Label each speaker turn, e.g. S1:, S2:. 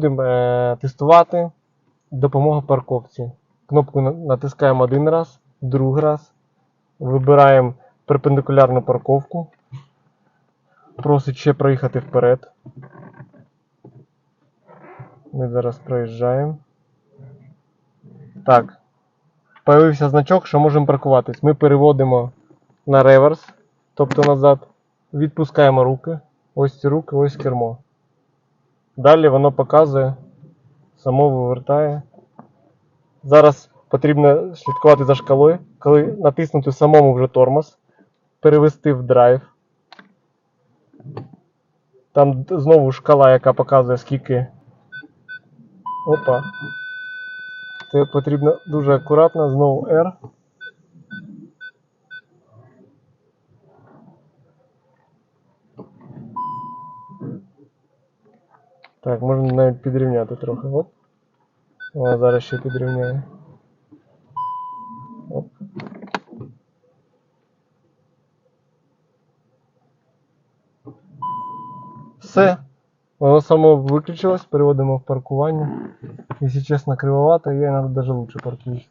S1: Будемо е, тестувати допомогу парковці. Кнопку натискаємо один раз, другий раз. Вибираємо перпендикулярну парковку. Просить ще проїхати вперед. Ми зараз проїжджаємо. Так. Появився значок, що можемо паркуватись. Ми переводимо на реверс, тобто назад. Відпускаємо руки. Ось ці руки, ось кермо. Далі воно показує, само вивертає. Зараз потрібно слідкувати за шкалою, коли натиснути самому вже тормоз, перевести в драйв. Там знову шкала, яка показує скільки. Опа. Це потрібно дуже акуратно, знову R. Так, можна навіть підрівняти трохи. Оп. О, зараз ще підрівняю. Оп. Все. Воно само виключилось, переводимо в паркування. Якщо чесно, кривовато, я навіть даже лучше паркуюсь.